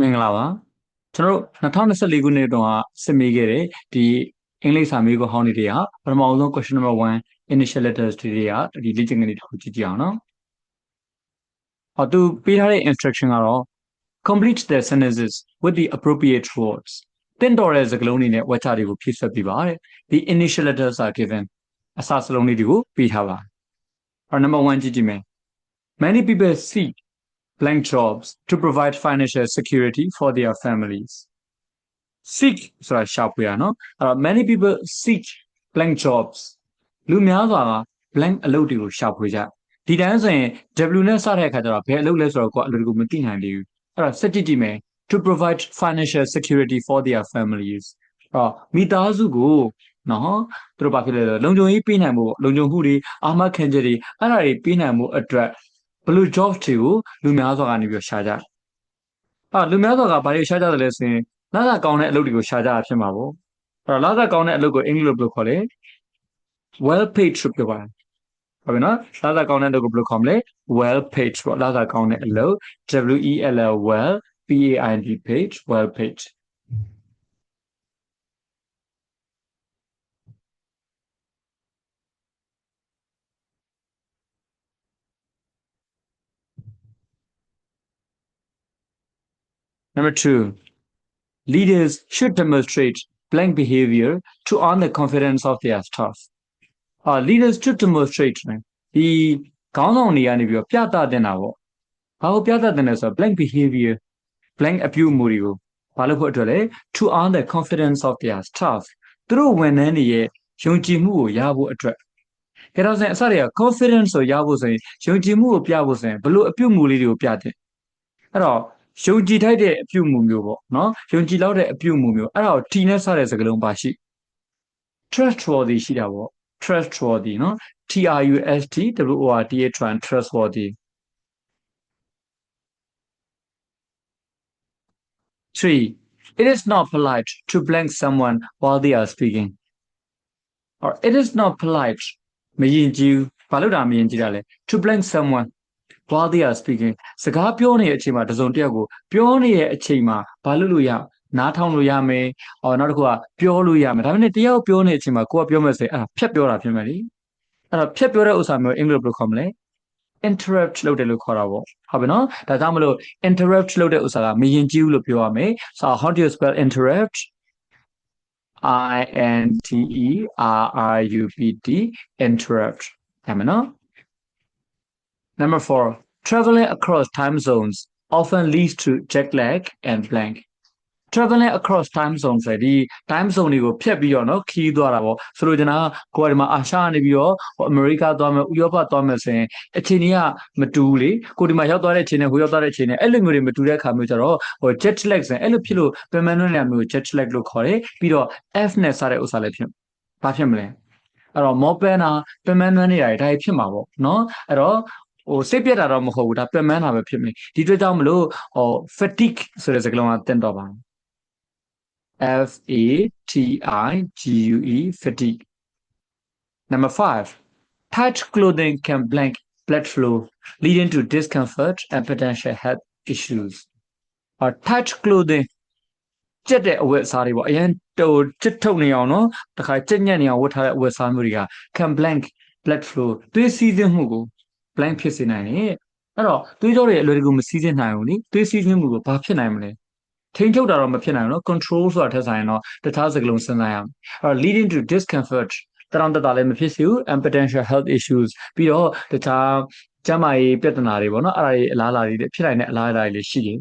မင်္ဂလာပါကျွန်တော်တို့2024ခုနှစ်တုန်းကစစ်မေးခဲ့တဲ့ဒီအင်္ဂလိပ်စာမေးခွန်းဟောင်းတွေတွေကပထမဆုံး question number 1 initial letters တွေကဒီလေ့ကျင့်ခန်းလေးတစ်ခုကြည့်ကြအောင်နော်ဟောသူပေးထားတဲ့ instruction ကတော့ complete the sentences with the appropriate words တင်တော်တဲ့စကားလုံးတွေနဲ့ဝါချတွေကိုဖြည့်ဆွတ်ပြပါတဲ့ the initial letters are given အစစလုံးလေးတွေကိုပေးထားပါဟော number 1ကြည့်ကြည့်မယ် many people seek blank jobs to provide financial security for their families seek ဆိုတာရှာဖွေရနော်အဲ့တော့ many people seek blank jobs လူများစွာက blank အလုပ်တွေကိုရှာဖွေကြဒီတိုင်းဆိုရင် W နဲ့စတဲ့အခါကျတော့ဘယ်အလုပ်လဲဆိုတော့ကိုယ်အလုပ်ကိုမသိနိုင်သေးဘူးအဲ့တော့စက်ကြည့်ကြည့်မယ် to provide financial security for their families အဲ့တော့မိသားစုကိုနော်သူတို့ဘာဖြစ်လဲဆိုတော့လုံခြုံရေးပေးနိုင်ဖို့လုံခြုံမှုတွေအာမခံချက်တွေအဲ့ဒါတွေပေးနိုင်ဖို့အတွက် ဘယ်လို job တွေကိုလူများစွာကနေပြီးတော့ရှာကြ။အာလူများစွာကဘာတွေရှာကြတယ်လဲဆိုရင်လာသာကောင်းတဲ့အလုပ်တွေကိုရှာကြတာဖြစ်မှာပေါ့။အဲ့တော့လာသာကောင်းတဲ့အလုပ်ကိုအင်္ဂလိပ်လိုဘယ်လိုခေါ်လဲ well paid လို့ပြောပါတယ်။ဟုတ်ပြီနော်။လာသာကောင်းတဲ့အလုပ်ကိုဘယ်လိုခေါ်မလဲ well paid ပေါ့လာသာကောင်းတဲ့အလုပ် W E L L well P A I D paid well paid Number two, leaders should demonstrate blank behavior to earn the confidence of their staff. Uh, leaders should demonstrate ဒီခေါင်းဆောင်တွေကနေပြီးတော့ပြသတင်တာပေါ့။ဘာလို့ပြသတင်လဲဆိုတော့ blank behavior blank အပြုအမူတွေကိုဘာလို့ဖို့အတွက်လဲ to earn the confidence of their staff သူတို့ဝန်ထမ်းတွေရဲ့ယုံကြည်မှုကိုရဖို့အတွက်ကြတော့ဆိုရင်အစတွေက confidence ကိုရဖို့ဆိုရင်ယုံကြည်မှုကိုပြဖို့ဆိုရင်ဘလို့အပြုအမူလေးတွေကိုပြတဲ့အဲ့တော့ ယုံကြည်ထိုက်တဲ့အပြုမှုမျိုးပေါ့နော်ယုံကြည်လောက်တဲ့အပြုမှုမျိုးအဲ့ဒါကို T နဲ့စတဲ့စကားလုံးပါရှိ trustworthy ရှိတာပေါ့ trustworthy နော် T R U S T W O R D H one trustworthy 3 it is not polite to blank someone while they are speaking or it is not polite မယဉ်ကျေးဘာလို့ဒါမယဉ်ကျေးတာလဲ to blank someone while they are speaking စကားပြောနေတဲ့အချိန်မှာတစုံတစ်ယောက်ကိုပြောနေတဲ့အချိန်မှာဘာလို့လို့ရနားထောင်လို့ရမယ်။အော်နောက်တစ်ခုကပြောလို့ရမယ်။ဒါပေမဲ့တယောက်ပြောနေတဲ့အချိန်မှာကိုကပြောမယ်ဆိုရင်အဲ့ဒါဖြတ်ပြောတာဖြစ်မယ်လေ။အဲ့တော့ဖြတ်ပြောတဲ့ဥစ္စာမျိုးအင်္ဂလိပ်ဘယ်လိုခေါ်မလဲ။ interrupt လုပ်တယ်လို့ခေါ်တာပေါ့။ဟုတ်ပြီနော်။ဒါကြောင့်မလို့ interrupt လုပ်တဲ့ဥစ္စာကမရင်ကြီးဘူးလို့ပြောရမယ်။ So how do you spell interrupt? I N T E R R U P T interrupt ရမယ်နော်။ Number four, traveling across time zones often leads to jet lag and blank. traveling across time zone ဆိုဒီ time zone တွေကိုဖြတ်ပြီးတော့เนาะခီးသွားတာပေါ့ဆိုလိုချင်တာကကိုယ်ကဒီမှာအာရှကနေပြီးတော့ဟိုအမေရိကသွားမယ်ဥရောပသွားမယ်ဆိုရင်အချိန်ကြီးကမတူဘူးလေကိုဒီမှာရောက်သွားတဲ့အချိန်နဲ့ဟိုရောက်သွားတဲ့အချိန်နဲ့အဲ့လိုမျိုးတွေမတူတဲ့အခါမျိုးကျတော့ဟို jet lag ဆိုရင်အဲ့လိုဖြစ်လို့ပင်မနှွန်းနေမျိုး jet lag လို့ခေါ်တယ်ပြီးတော့ F နဲ့စတဲ့ဥစ္စာလည်းဖြစ်ဘာဖြစ်မလဲအဲ့တော့မောပန်နာပင်မနှွန်းနေတာတွေဒါဖြစ်မှာပေါ့เนาะအဲ့တော့ ဟိုစိတ်ပြတ်တာတော့မဟုတ်ဘူးဒါပင်မန်းတာပဲဖြစ်မယ်ဒီအတွက်ကြောင့်မလို့ဟို fatigue ဆိုတဲ့စကားလုံးကတင်တော့ပါ F A T I G U E fatigue number 5 tight clothing can blank blood flow leading to discomfort and potential health issues or tight clothing ကျက်တဲ့အဝတ်အစားတွေပေါ့အရင်ဟိုချစ်ထုတ်နေအောင်နော်တခါကြက်ညက်နေအောင်ဝတ်ထားတဲ့အဝတ်အစားမျိုးတွေက can blank blood flow သွေးစီးဆင်းမှုကို blank ဖြစ်စေနိုင်တယ်အဲ့တော့သွေးကြောတွေအလွယ်တကူမစီးစင်းနိုင်ဘူးနိသွေးစီးစင်းမှုကိုဘာဖြစ်နိုင်မလဲထိန်ချုပ်တာတော့မဖြစ်နိုင်ဘူးနော် control ဆိုတာထက်ဆိုင်တော့တခြားစကားလုံးစဉ်းစားရအောင်အဲ့တော့ leading to discomfort တရောင်တတာလည်းမဖြစ်စေဘူး and potential health issues ပြီးတော့တခြားကျန်းမာရေးပြဿနာတွေပေါ့နော်အဲ့ဒါတွေအလားအလာတွေဖြစ်နိုင်တဲ့အလားအလာတွေရှိတယ်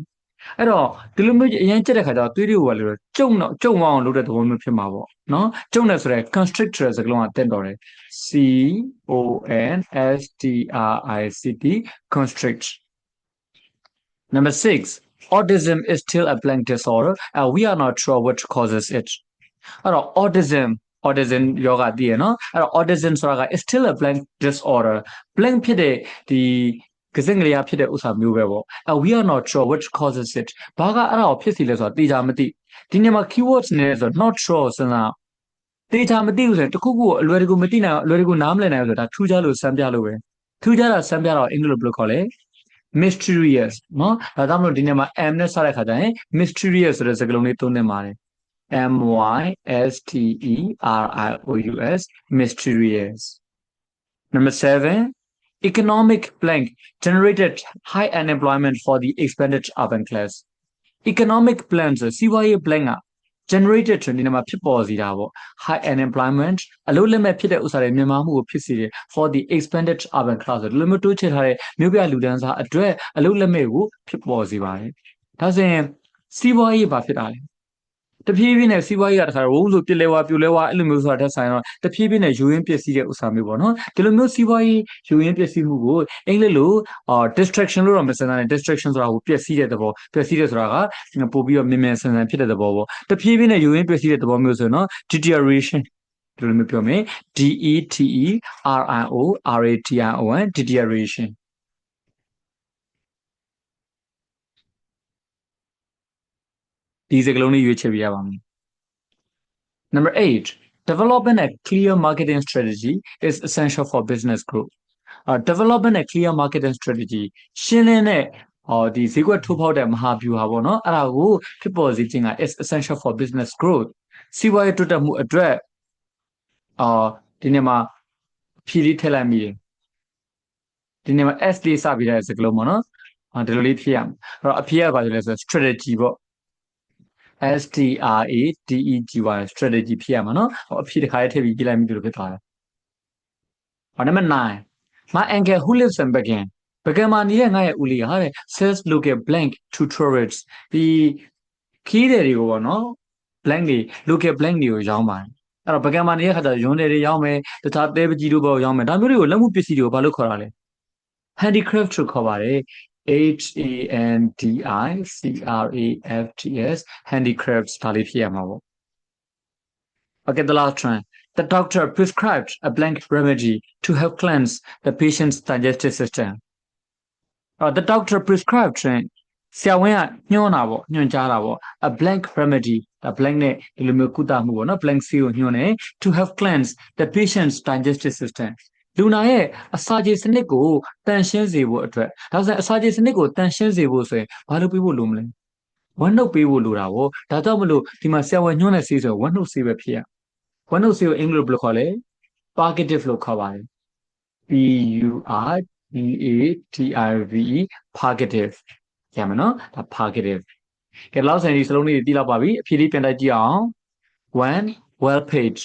အဲ့တော့ဒီလိုမျိုးအရင်ကြက်တဲ့ခါကျတော့သွေးတွေကလည်းကျုံတော့ကျုံအောင်လုပ်တဲ့သဘောမျိုးဖြစ်မှာပေါ့နော်ကျုံတယ်ဆိုရဲ constrictor စကားလုံးကတင့်တော်တယ် C O N S T R I C T constrict number 6 autism is still a blank disorder and we are not sure what causes it အဲ့တော့ autism autism ယောဂသိရနော်အဲ့တော့ autism ဆိုတာက is still a blank disorder blank ဖြစ်တဲ့ဒီ ကစင်ကလေးဖြစ်တဲ့ဥစ္စာမျိုးပဲပေါ့ and we are not sure which causes it ဘာကအဲ့ဒါကိုဖြစ်စီလဲဆိုတာသိကြမသိဒီနေ့မှာ keywords နဲ့ဆို not sure စဉ်းစားတေချာမသိဘူးဆိုရင်တခုခုကိုအလွယ်တကူမသိနိုင်အလွယ်တကူနားမလည်နိုင်ဘူးဆိုတာထူးခြားလို့စမ်းပြလို့ပဲထူးခြားတာစမ်းပြတော့အင်္ဂလိပ်ဘယ်လိုခေါ်လဲ mysterious เนาะဒါကြောင့်မလို့ဒီနေ့မှာ m နဲ့စတဲ့ခါကျရင် mysterious ဆိုတဲ့စကားလုံးလေးသုံးသင့်ပါတယ် M Y S T E R I O U S mysterious number 7 economic blank generated high unemployment for the expanded urban class economic plan ဆိုစီးပွားရေး blank က generated ဆိုဒီနေရာမှာဖြစ်ပေါ်စေတာပေါ့ high unemployment အလုပ်လက်မဲ့ဖြစ်တဲ့ဥစ္စာတွေမြန်မာမှုကိုဖြစ်စေတယ် for the expanded urban class ဆိုဒီလိုမျိုးတိုးချဲ့ထားတဲ့မြို့ပြလူတန်းစားအတွက်အလုပ်လက်မဲ့ကိုဖြစ်ပေါ်စေပါတယ်ဒါဆိုရင်စီးပွားရေးဘာဖြစ်တာလဲ တဖြည်းဖြည်းနဲ့စီးပွားရေးကတခါဝုန်းဆိုပြစ်လဲဝါပြိုလဲဝါအဲ့လိုမျိုးဆိုတာတက်ဆိုင်တော့တဖြည်းဖြည်းနဲ့ယူရင်းပစ္စည်းတဲ့ဥစ္စာမျိုးပေါ့နော်ဒီလိုမျိုးစီးပွားရေးယူရင်းပစ္စည်းမှုကိုအင်္ဂလိပ်လိုအာ distraction လို့တော့မစင်တာနဲ့ distraction ဆိုတာကိုပျက်စီးတဲ့သဘောပျက်စီးတဲ့ဆိုတာကပို့ပြီးတော့မြင်မြန်ဆန်ဆန်ဖြစ်တဲ့သဘောပေါ့တဖြည်းဖြည်းနဲ့ယူရင်းပျက်စီးတဲ့သဘောမျိုးဆိုရင်တော့ deterioration ဒီလိုမျိုးပြောမယ် D E T E R I O R A T I O N deterioration ဒီစကားလုံးလေးရွေးချယ်ပြရပါမယ် Number 8 developing a clear marketing strategy is essential for business growth uh developing a clear marketing strategy ရှင်းလင်းတဲ့ဟောဒီဈေးကွက်ထိုးဖောက်တဲ့မဟာဗျူဟာပေါ့နော်အဲ့ဒါကိုဖြစ်ပေါ်စေခြင်းက is essential for business growth စီးပွားရေးတိုးတက်မှုအတွက်အာဒီနေ့မှာဖြည့်လေးထည့်လိုက်မိတယ်ဒီနေ့မှာ S လေးစပြီးတဲ့စကားလုံးပေါ့နော်ဟာဒီလိုလေးဖြည့်ရမယ်အဲ့တော့အဖြည့်ရပါဆိုလဲဆို strategy ပေါ့ S T R A D E G Y strategy ဖြစ်ရမှာနော်ဟောအဖြေတစ်ခါလေးထည့်ပြီးကြည့်လိုက်မိလို့ဖြစ်သွားတယ်ဟောနံပါတ်9 my uncle who lives in Bergen ဘဂန်မှာနေတဲ့ငါရဲ့ဦးလေးဟာတဲ့ sells local blank to tourists ဒီခီးတယ်တွေကိုပေါ့နော် blank တွေ local blank တွေကိုရောင်းပါတယ်အဲ့တော့ဘဂန်မှာနေတဲ့ခါကျရုံးတယ်တွေရောင်းမယ်တခြားသဲပကြီးတို့ပေါ့ရောင်းမယ်ဒါမျိုးတွေကိုလက်မှုပစ္စည်းတွေကိုဘာလို့ခေါ်တာလဲ handicraft လို့ခေါ်ပါတယ် H A N D I C R A F T S handicrafts ဒါလေးဖြစ်ရမှာပေါ့ Okay the last one the doctor prescribed a blank remedy to help cleanse the patient's digestive system uh, the doctor prescribed ဆရာဝန်ကညွှန်းတာပေါ့ညွှန်ကြားတာပေါ့ a blank remedy ဒါ blank နဲ့ဒီလိုမျိုးကုသမှုပေါ့နော် blank စီကိုညွှန်းတယ် to help cleanse the patient's digestive system လူနာရဲ့အစာခြေစနစ်ကိုတန်ရှင်းစေဖို့အတွက်ဒါဆိုရင်အစာခြေစနစ်ကိုတန်ရှင်းစေဖို့ဆိုရင်ဘာလုပ်ပေးဖို့လိုမလဲဝမ်းနှုတ်ပေးဖို့လိုတာဗောဒါကြောင့်မလို့ဒီမှာဆရာဝန်ညွှန်းတဲ့ဆေးဆိုဝမ်းနှုတ်ဆေးပဲဖြစ်ရဝမ်းနှုတ်ဆေးကိုအင်္ဂလိပ်ဘယ်လိုခေါ်လဲ purgative လို့ခေါ်ပါတယ် P U R D A T I V E purgative ရမယ်နော်ဒါ purgative ကဲလောက်ဆိုင်ဒီစလုံးလေးတွေသိလောက်ပါပြီအဖြေလေးပြန်တိုက်ကြည့်အောင် one well paid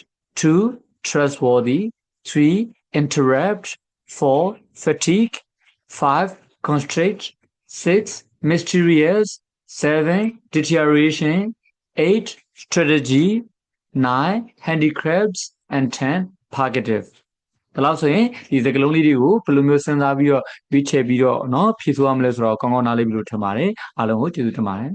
two trustworthy three interrupt, 4. Fatigue, 5. Constrict, 6. Mysterious, 7. Deterioration, 8. Strategy, 9. Handicrafts, and 10. Purgative. ဒါလို့ဆိုရင်ဒီစကလုံးလေးတွေကိုဘယ်လိုမျိုးစဉ်းစားပြီးတော့ပြီးချဲပြီးတော့เนาะဖြည့်ဆို့ရမလဲဆိုတော့ကောင်းကောင်းနားလည်ပြီးလို့ထင်ပါတယ်အားလုံးကိုကျေးဇူးတင်ပါတယ်